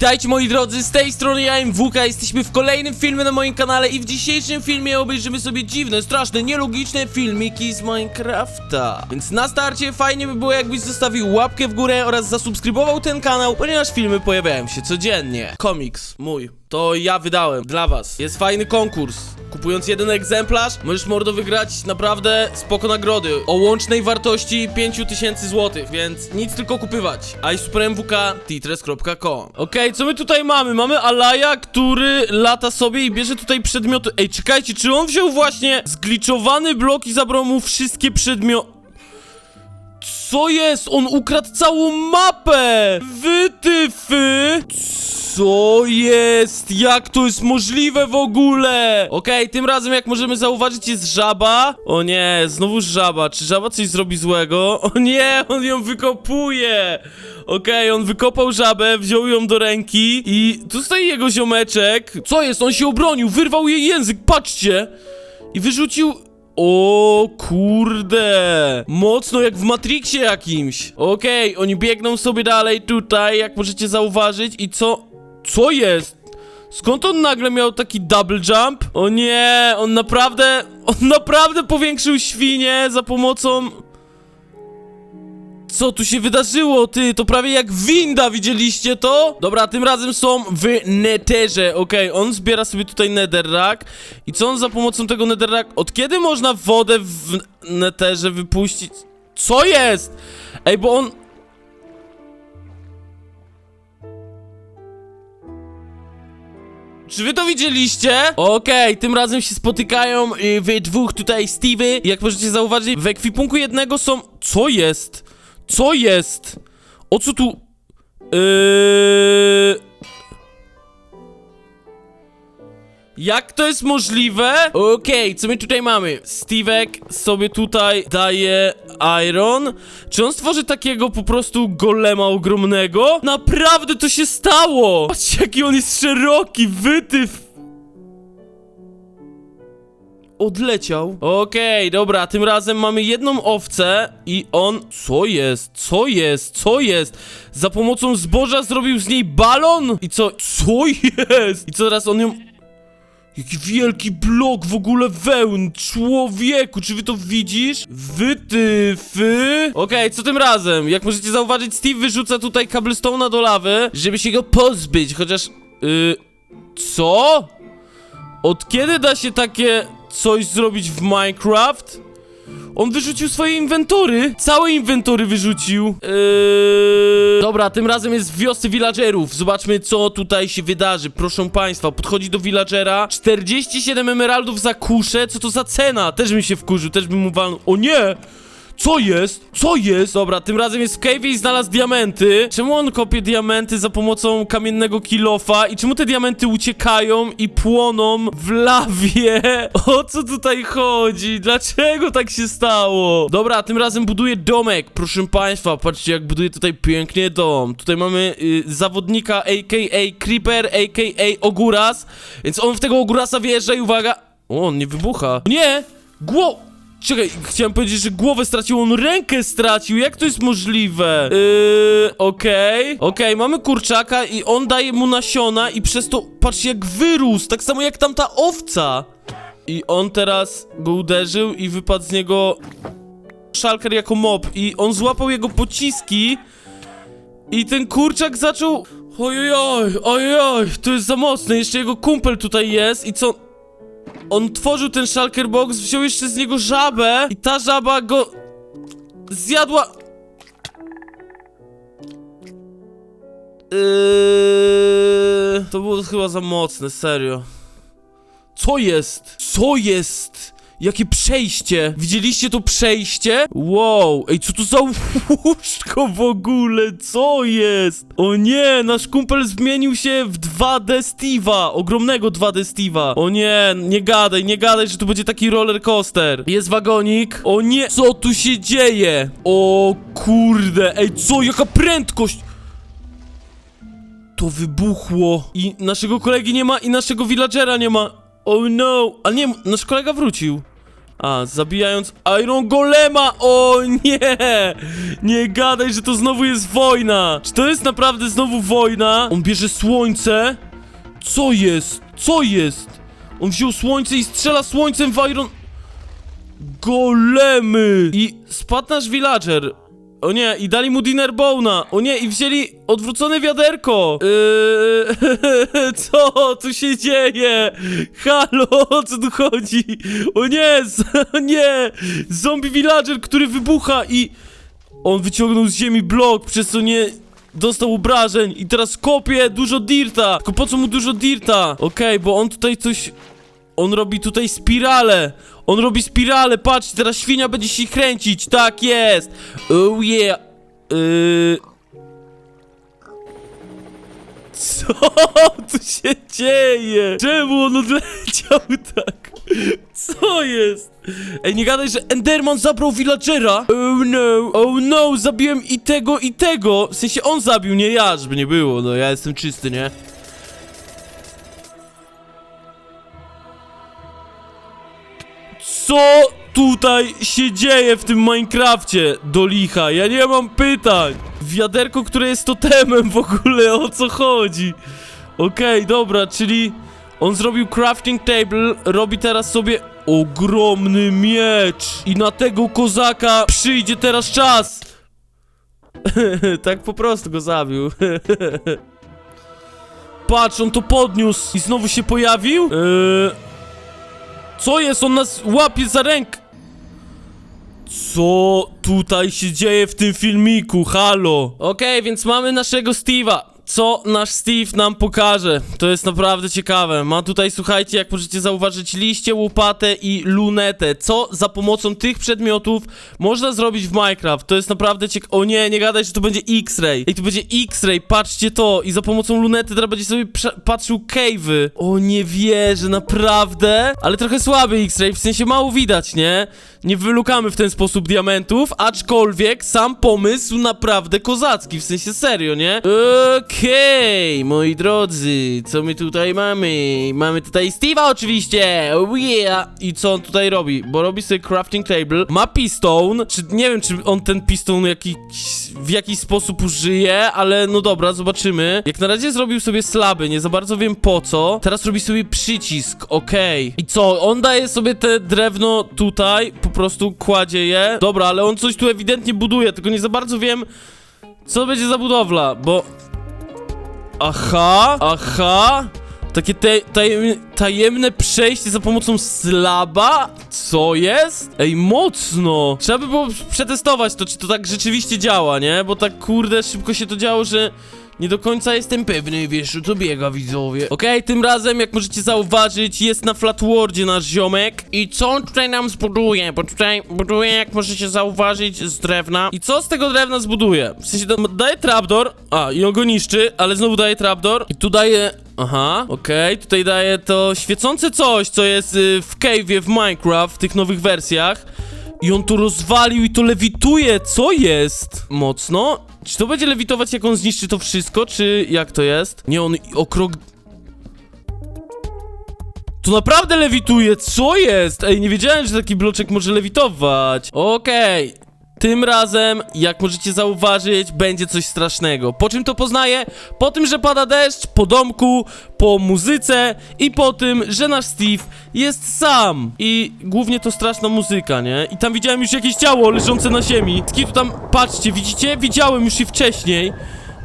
Witajcie moi drodzy, z tej strony ja MWK, jesteśmy w kolejnym filmie na moim kanale i w dzisiejszym filmie obejrzymy sobie dziwne, straszne, nielogiczne filmiki z Minecrafta. Więc na starcie fajnie by było jakbyś zostawił łapkę w górę oraz zasubskrybował ten kanał, ponieważ filmy pojawiają się codziennie. Komiks, mój, to ja wydałem dla was. Jest fajny konkurs. Kupując jeden egzemplarz, możesz mordo wygrać naprawdę spoko nagrody o łącznej wartości 5000 zł, więc nic tylko kupywać. iSuperMWK.titres.com Okej, co my tutaj mamy? Mamy Alaja, który lata sobie i bierze tutaj przedmioty. Ej, czekajcie, czy on wziął właśnie zgliczowany blok i zabrał mu wszystkie przedmioty? Co jest? On ukradł całą mapę! Wytyfy! Co jest? Jak to jest możliwe w ogóle? Okej, tym razem jak możemy zauważyć jest żaba. O nie, znowu żaba. Czy żaba coś zrobi złego? O nie, on ją wykopuje! Okej, on wykopał żabę, wziął ją do ręki i tu stoi jego ziomeczek. Co jest? On się obronił, wyrwał jej język, patrzcie! I wyrzucił o kurde! Mocno jak w Matrixie jakimś. Okej, oni biegną sobie dalej tutaj, jak możecie zauważyć. I co? Co jest? Skąd on nagle miał taki double jump? O nie, on naprawdę, on naprawdę powiększył świnię za pomocą... Co tu się wydarzyło, ty? To prawie jak winda, widzieliście to? Dobra, tym razem są w netherze, okej, on zbiera sobie tutaj netherrack i co on za pomocą tego netherrack... Od kiedy można wodę w netherze wypuścić? Co jest? Ej, bo on... Czy wy to widzieliście? Okej, tym razem się spotykają y, wy dwóch tutaj Stevey. Jak możecie zauważyć, w ekwipunku jednego są... Co jest? Co jest? O co tu... Yy... Jak to jest możliwe? Okej, co my tutaj mamy? Stevek sobie tutaj daje iron. Czy on stworzy takiego po prostu golema ogromnego? Naprawdę to się stało! Patrzcie, jaki on jest szeroki, wytyw! Odleciał. Okej, dobra, tym razem mamy jedną owcę i on... Co jest? Co jest? Co jest? Za pomocą zboża zrobił z niej balon? I co? Co jest? I co teraz on ją... Jaki wielki blok w ogóle wełn, człowieku, czy wy to widzisz? Wytyfy? Okej, co tym razem? Jak możecie zauważyć, Steve wyrzuca tutaj cobblestone'a do lawy, żeby się go pozbyć, chociaż... Yy... Co? Od kiedy da się takie coś zrobić w Minecraft? On wyrzucił swoje inwentory. Całe inwentory wyrzucił. Eee... Dobra, tym razem jest w wiosce villagerów. Zobaczmy, co tutaj się wydarzy. Proszę państwa, podchodzi do villagera. 47 emeraldów za kuszę. Co to za cena? Też bym się wkurzył, też bym mu walnął. O nie! Co jest? Co jest? Dobra, tym razem jest w cave i znalazł diamenty. Czemu on kopie diamenty za pomocą kamiennego kilofa? I czemu te diamenty uciekają i płoną w lawie? O co tutaj chodzi? Dlaczego tak się stało? Dobra, tym razem buduje domek. Proszę państwa, patrzcie jak buduje tutaj pięknie dom. Tutaj mamy y, zawodnika a.k.a. Creeper, a.k.a. Oguras. Więc on w tego Ogurasa wjeżdża i uwaga... O, on nie wybucha. Nie! Gło... Czekaj, chciałem powiedzieć, że głowę stracił, on rękę stracił, jak to jest możliwe? Yy, okej, okej, mamy kurczaka i on daje mu nasiona i przez to, patrzcie jak wyrósł, tak samo jak tamta owca. I on teraz go uderzył i wypadł z niego szalker jako mob. I on złapał jego pociski i ten kurczak zaczął... Ojoj, ojoj, to jest za mocne, jeszcze jego kumpel tutaj jest i co... On tworzył ten shulker box, wziął jeszcze z niego żabę i ta żaba go zjadła. Yy, to było chyba za mocne, serio. Co jest? Co jest? Jakie przejście? Widzieliście to przejście? Wow, ej, co to za łóżko w ogóle? Co jest? O nie, nasz kumpel zmienił się w 2D Steve'a, ogromnego 2D Steve'a. O nie, nie gadaj, nie gadaj, że tu będzie taki roller coaster. Jest wagonik. O nie, co tu się dzieje? O kurde, ej, co, jaka prędkość? To wybuchło. I naszego kolegi nie ma, i naszego villagera nie ma. Oh no! Ale nie, nasz kolega wrócił. A, zabijając Iron Golema! O nie! Nie gadaj, że to znowu jest wojna! Czy to jest naprawdę znowu wojna? On bierze słońce? Co jest? Co jest? On wziął słońce i strzela słońcem w Iron... Golemy! I spadł nasz villager. O nie, i dali mu dinner bowna. O nie, i wzięli odwrócone wiaderko. Yy, co tu się dzieje? Halo, o co tu chodzi? O nie, o nie! Zombie villager, który wybucha i... On wyciągnął z ziemi blok, przez co nie dostał obrażeń i teraz kopie dużo dirta. Tylko po co mu dużo dirta? Okej, bo on tutaj coś... On robi tutaj spirale. On robi spirale, patrz, teraz świnia będzie się kręcić. Tak jest. Oh yeah. Yy... Co tu się dzieje? Czemu on odleciał tak? Co jest? Ej, nie gadaj, że Enderman zabrał villagera? Oh no, oh no, zabiłem i tego, i tego. W sensie on zabił, nie ja, żeby nie było. No, ja jestem czysty, nie? Co tutaj się dzieje w tym Minecrafcie? Do licha, ja nie mam pytań. Wiaderko, które jest totemem w ogóle, o co chodzi? Okej, dobra, czyli on zrobił crafting table, robi teraz sobie ogromny miecz i na tego kozaka przyjdzie teraz czas. tak po prostu go zabił. Patrz, on to podniósł i znowu się pojawił? Eee... Co jest? On nas łapie za rękę. Co tutaj się dzieje w tym filmiku? Halo. Okej, więc mamy naszego Steve'a. Co nasz Steve nam pokaże? To jest naprawdę ciekawe. Ma tutaj, słuchajcie, jak możecie zauważyć, liście, łopatę i lunetę. Co za pomocą tych przedmiotów można zrobić w Minecraft? To jest naprawdę ciekawe. O nie, nie gadaj, że to będzie X-ray. Ej, to będzie X-ray, patrzcie to. I za pomocą lunety teraz będzie sobie patrzył cave'y. O nie wierzę, naprawdę. Ale trochę słaby X-ray, w sensie mało widać, nie? Nie wylukamy w ten sposób diamentów, aczkolwiek sam pomysł naprawdę kozacki, w sensie serio, nie? Okej, moi drodzy, co my tutaj mamy? Mamy tutaj Steve'a oczywiście, oh yeah! I co on tutaj robi? Bo robi sobie crafting table, ma piston, czy nie wiem, czy on ten piston jakiś, w jakiś sposób użyje, ale no dobra, zobaczymy. Jak na razie zrobił sobie slaby, nie za bardzo wiem po co. Teraz robi sobie przycisk, okej. I co, on daje sobie te drewno tutaj, po prostu kładzie je. Dobra, ale on coś tu ewidentnie buduje, tylko nie za bardzo wiem, co będzie za budowla, bo... Aha, aha. Takie te, tajemne, tajemne przejście za pomocą slaba? Co jest? Ej, mocno! Trzeba by było przetestować to, czy to tak rzeczywiście działa, nie? Bo tak kurde szybko się to działo, że nie do końca jestem pewny, wiesz, co biega widzowie. Okej, tym razem, jak możecie zauważyć, jest na Flatwordzie nasz ziomek. I co on tutaj nam zbuduje? Bo tutaj buduje, jak możecie zauważyć, z drewna. I co z tego drewna zbuduje? W sensie, da- daje trapdoor, a, i on go niszczy, ale znowu daje trapdoor. I tu daje... Aha, okej, tutaj daje to świecące coś, co jest y, w cave'ie w Minecraft, w tych nowych wersjach. I on to rozwalił i to lewituje, co jest? Mocno. Czy to będzie lewitować, jak on zniszczy to wszystko, czy jak to jest? Nie, on o krok... To naprawdę lewituje, co jest? Ej, nie wiedziałem, że taki bloczek może lewitować. Okej. Tym razem, jak możecie zauważyć, będzie coś strasznego. Po czym to poznaję? Po tym, że pada deszcz, po domku, po muzyce i po tym, że nasz Steve jest sam. I głównie to straszna muzyka, nie? I tam widziałem już jakieś ciało leżące na ziemi. Skitu tam, patrzcie, widzicie? Widziałem już je wcześniej.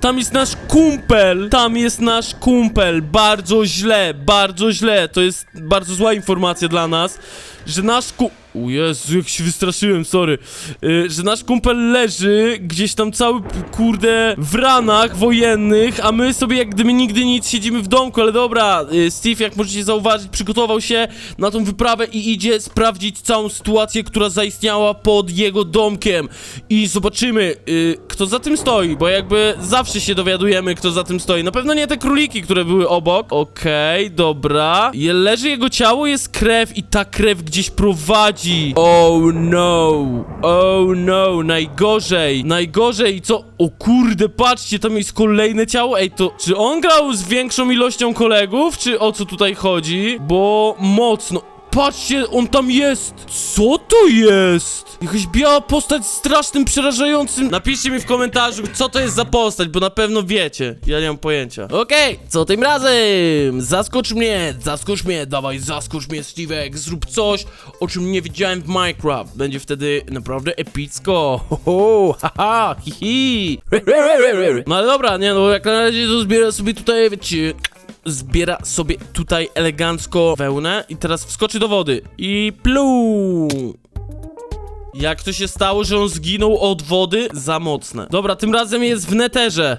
Tam jest nasz kumpel! Tam jest nasz kumpel! Bardzo źle, bardzo źle. To jest bardzo zła informacja dla nas, że nasz ku... O Jezu, jak się wystraszyłem, sorry. Yy, że nasz kumpel leży gdzieś tam cały, kurde, w ranach wojennych, a my sobie jak gdyby nigdy nic siedzimy w domku, ale dobra, yy, Steve, jak możecie zauważyć, przygotował się na tą wyprawę i idzie sprawdzić całą sytuację, która zaistniała pod jego domkiem. I zobaczymy, yy, kto za tym stoi, bo jakby zawsze się dowiadujemy, kto za tym stoi. Na pewno nie te króliki, które były obok. Okej, dobra. Je, leży jego ciało, jest krew i ta krew gdzieś prowadzi. Oh no, oh no, najgorzej, najgorzej. Co? O kurde, patrzcie, tam jest kolejne ciało. Ej, to czy on grał z większą ilością kolegów, czy o co tutaj chodzi? Bo mocno... patrzcie, on tam jest! Co to jest? Jakaś biała postać z strasznym, przerażającym... Napiszcie mi w komentarzu, co to jest za postać, bo na pewno wiecie. Ja nie mam pojęcia. Okej, co tym razem? Zaskocz mnie, zaskocz mnie, dawaj, zaskocz mnie, Steve'ek, zrób coś, o czym nie widziałem w Minecraft. Będzie wtedy naprawdę epicko. Ho, ho, haha, hi, hi. No ale dobra, nie no, jak na razie to zbiera sobie tutaj, wiecie zbiera sobie tutaj elegancko wełnę i teraz wskoczy do wody i plu. Jak to się stało, że on zginął od wody? Za mocne. Dobra, tym razem jest w neterze.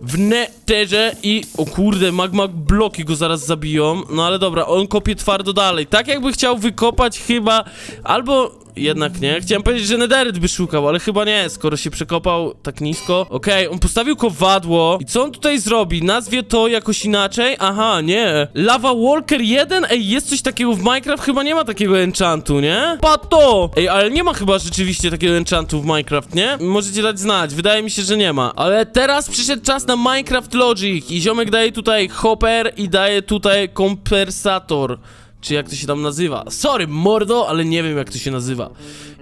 W neterze i... O kurde, magma bloki go zaraz zabiją. No ale dobra, on kopie twardo dalej. Tak jakby chciał wykopać chyba... Albo... Jednak nie. Chciałem powiedzieć, że Nederyt by szukał, ale chyba nie, skoro się przekopał tak nisko. Okej, on postawił kowadło. I co on tutaj zrobi? Nazwie to jakoś inaczej? Aha, nie. Lava Walker 1? Ej, jest coś takiego w Minecraft? Chyba nie ma takiego enchantu, nie? Pato! Ej, ale nie ma chyba rzeczywiście takiego enchantu w Minecraft, nie? Możecie dać znać. Wydaje mi się, że nie ma. Ale teraz przyszedł czas na Minecraft Logic. I ziomek daje tutaj hopper i daje tutaj kompensator. Czy jak to się tam nazywa? Sorry, mordo, ale nie wiem jak to się nazywa.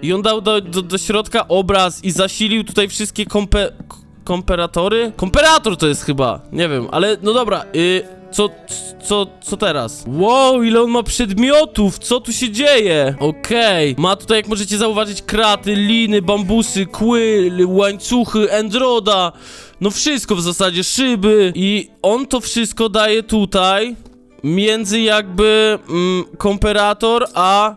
I on dał do, do, do środka obraz i zasilił tutaj wszystkie kompe... Komperatory? Komperator to jest chyba, nie wiem, ale no dobra, y, co, co, co teraz? Wow, ile on ma przedmiotów, co tu się dzieje? Okej, ma tutaj jak możecie zauważyć kraty, liny, bambusy, kły, łańcuchy, endroda, no wszystko w zasadzie, szyby i on to wszystko daje tutaj między jakby mm, komperator a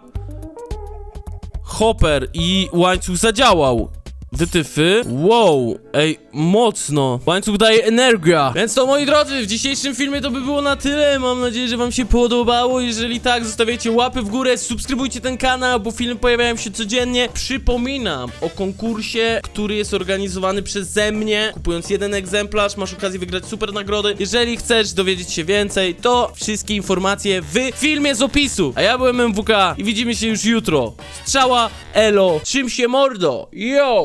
hopper i łańcuch zadziałał. Wytyfy. Wow, ej, mocno. Łańcuch daje energia. Więc to moi drodzy, w dzisiejszym filmie to by było na tyle. Mam nadzieję, że wam się podobało. Jeżeli tak, zostawiajcie łapy w górę, subskrybujcie ten kanał, bo filmy pojawiają się codziennie. Przypominam o konkursie, który jest organizowany przeze mnie. Kupując jeden egzemplarz, masz okazję wygrać super nagrody. Jeżeli chcesz dowiedzieć się więcej, to wszystkie informacje w filmie z opisu. A ja byłem MWK i widzimy się już jutro. Strzała, elo, czym się mordo, yo!